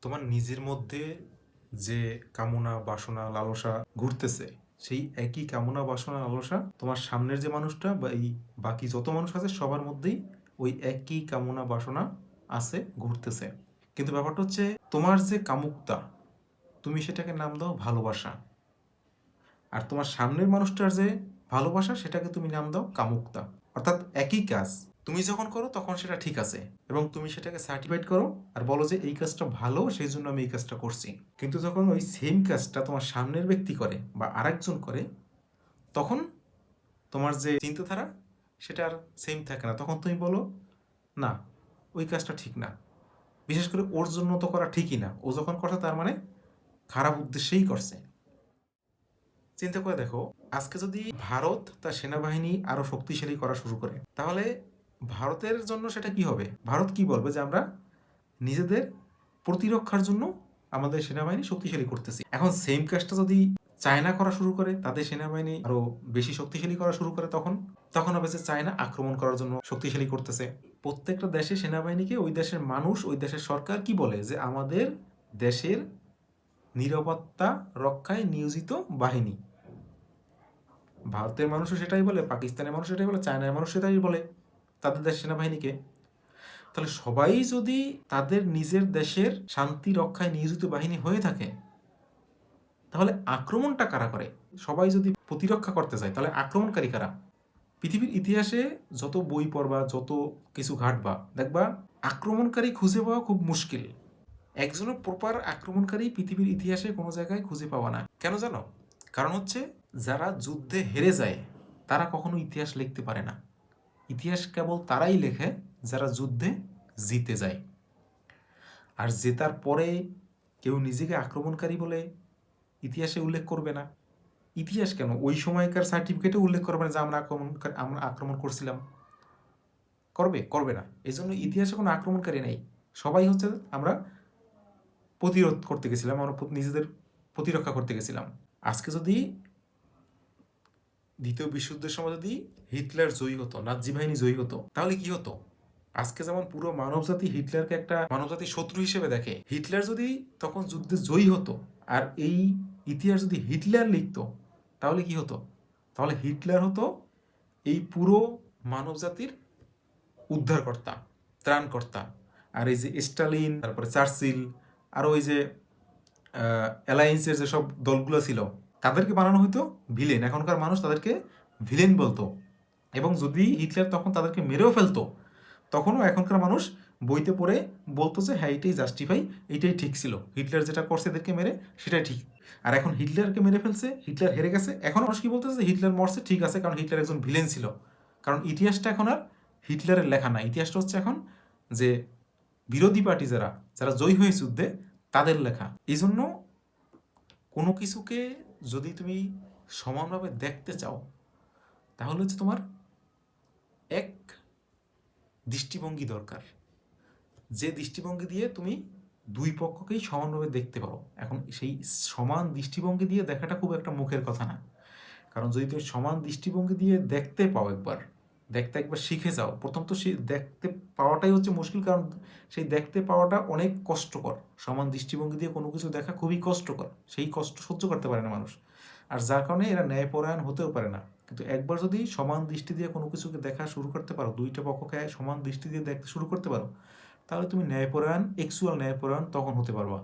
তোমার নিজের মধ্যে যে কামনা, বাসনা, লালসা ঘুরতেছে, সেই একই কামনা, বাসনা, লালসা তোমার সামনের যে মানুষটা বা এই বাকি যত মানুষ আছে, সবার মধ্যেই ওই একই কামনা, বাসনা আছে, ঘুরতেছে। কিন্তু ব্যাপারটা হচ্ছে, তোমার যে কামুকতা, তুমি সেটাকে নাম দাও ভালোবাসা। আর তোমার সামনের মানুষটার যে ভালোবাসা, সেটাকে তুমি নাম দাও কামুকতা। অর্থাৎ একই কাজ। তুমি যখন করো, তখন সেটা ঠিক আছে। এবং তুমি সেটাকে সার্টিফাইড করো আর বলো যে এই কাজটা ভালো সেই জন্য আমি এই কাজটা করছি। কিন্তু যখন ওই সেম কাজটা তোমার সামনের ব্যক্তি করে বা আরেকজন করে, তখন তোমার যে চিন্তাধারা, সেটা আর সেম থাকে না। তখন তুমি বলো, না, ওই কাজটা ঠিক না। বিশেষ করে ওর জন্য তো করা ঠিকই না। ও যখন করছে, তার মানে খারাপ উদ্দেশ্যেই করছে। চিন্তা করে দেখো, আজকে যদি ভারত তার সেনাবাহিনী আরও শক্তিশালী করা শুরু করে, তাহলে ভারতের জন্য সেটা কি হবে? ভারত কি বলবে যে আমরা নিজেদের প্রতিরক্ষার জন্য আমাদের সেনাবাহিনী শক্তিশালী করতেছি। এখন সেম কাজটা যদি চায়না করা শুরু করে, তাদের সেনাবাহিনী আরও বেশি শক্তিশালী করা শুরু করে তখন তখন হবে যে চায়না আক্রমণ করার জন্য শক্তিশালী করতেছে। প্রত্যেকটা দেশের সেনাবাহিনীকে ওই দেশের মানুষ, ওই দেশের সরকার কি বলে? যে আমাদের দেশের নিরাপত্তা রক্ষায় নিয়োজিত বাহিনী। ভারতের মানুষও সেটাই বলে, পাকিস্তানের মানুষ সেটাই বলে, চায়নার মানুষ সেটাই বলে। তাদের সেনাবাহিনীকে। তাহলে সবাই যদি তাদের নিজের দেশের শান্তি রক্ষায় নিয়োজিত বাহিনী হয়ে থাকে, তাহলে আক্রমণটা কারা করে? সবাই যদি প্রতিরক্ষা করতে চায়, তাহলে আক্রমণকারী কারা? পৃথিবীর ইতিহাসে যত বই পড়বা, যত কিছু ঘাটবা, দেখবা আক্রমণকারী খুঁজে পাওয়া খুব মুশকিল। একজনের প্রপার আক্রমণকারী পৃথিবীর ইতিহাসে কোনো জায়গায় খুঁজে পাওয়া না। কেন জানো? কারণ হচ্ছে, যারা যুদ্ধে হেরে যায়, তারা কখনো ইতিহাস লিখতে পারে না। ইতিহাস কেবল তারাই লেখে যারা যুদ্ধে জিতে যায়। আর জেতার পরে কেউ নিজেকে আক্রমণকারী বলে ইতিহাসে উল্লেখ করবে না। ইতিহাস কেন? ওই সময়কার সার্টিফিকেটে উল্লেখ করবে না যে আমরা আক্রমণ আমরা আক্রমণ করছিলাম। করবে? করবে না। এই জন্য ইতিহাসে কোনো আক্রমণকারী নেই। সবাই হচ্ছে আমরা প্রতিরোধ করতে গেছিলাম, আমরা নিজেদের প্রতিরক্ষা করতে গেছিলাম। আজকে যদি দ্বিতীয় বিশ্বযুদ্ধের সময় যদি হিটলার জয়ী হতো নাজি বাহিনী জয়ী হতো, তাহলে কি হতো? আজকে যেমন পুরো মানবজাতি হিটলারকে একটা মানবজাতির শত্রু হিসেবে দেখে, হিটলার যদি তখন যুদ্ধে জয়ী হতো আর এই ইতিহাস যদি হিটলার লিখতো, তাহলে কি হতো? তাহলে হিটলার হতো এই পুরো মানবজাতির উদ্ধারকর্তা, ত্রাণকর্তা। আর এই যে স্টালিন, তারপরে চার্চিল আর ওই যে অ্যালায়েন্সের যেসব দলগুলো ছিল তাদেরকে বানানো হতো ভিলেন এখনকার মানুষ তাদেরকে ভিলেন বলতো। এবং যদি হিটলার তখন তাদেরকে মেরেও ফেলতো, তখনও এখনকার মানুষ বইতে পড়ে বলতো যে হ্যাঁ এটাই জাস্টিফাই এটাই ঠিক ছিল। হিটলার যেটা করছে এদেরকে মেরে, সেটাই ঠিক। আর এখন হিটলারকে মেরে ফেলছে, হিটলার হেরে গেছে। এখন মানুষ কি বলতেছে যে, হিটলার মরছে, ঠিক আছে, কারণ হিটলার একজন ভিলেন ছিল। কারণ ইতিহাসটা এখন আর হিটলারের লেখা না। ইতিহাসটা হচ্ছে এখন যে, বিরোধী পার্টি যারা যারা জয়ী হয়ে যুদ্ধে, তাদের লেখা। এই জন্য কোনো কিছুকে যদি তুমি সমানভাবে দেখতে চাও, তাহলে হচ্ছে তোমার এক দৃষ্টিভঙ্গি দরকার। যে দৃষ্টিভঙ্গি দিয়ে তুমি দুই পক্ষকেই সমানভাবে দেখতে পারো। এখন সেই সমান দৃষ্টিভঙ্গি দিয়ে দেখাটা খুব একটা মুখের কথা না। কারণ যদি তুমি সমান দৃষ্টিভঙ্গি দিয়ে দেখতে পাও একবার দেখতে একবার শিখে যাও। প্রথম তো সে দেখতে পাওয়াটাই হচ্ছে মুশকিল কারণ সেই দেখতে পাওয়াটা অনেক কষ্টকর। সমান দৃষ্টিভঙ্গি দিয়ে কোনো কিছু দেখা খুবই কষ্টকর। সেই কষ্ট সহ্য করতে পারে না মানুষ। আর যার কারণে এরা ন্যায়পরায়ণ হতেও পারে না। কিন্তু একবার যদি সমান দৃষ্টি দিয়ে কোনো কিছুকে দেখা শুরু করতে পারো, দুইটা পক্ষকে সমান দৃষ্টি দিয়ে দেখতে শুরু করতে পারো, তাহলে তুমি ন্যায়পরায়ণ এক্সুয়াল ন্যায়পরায়ণ তখন হতে পারবা।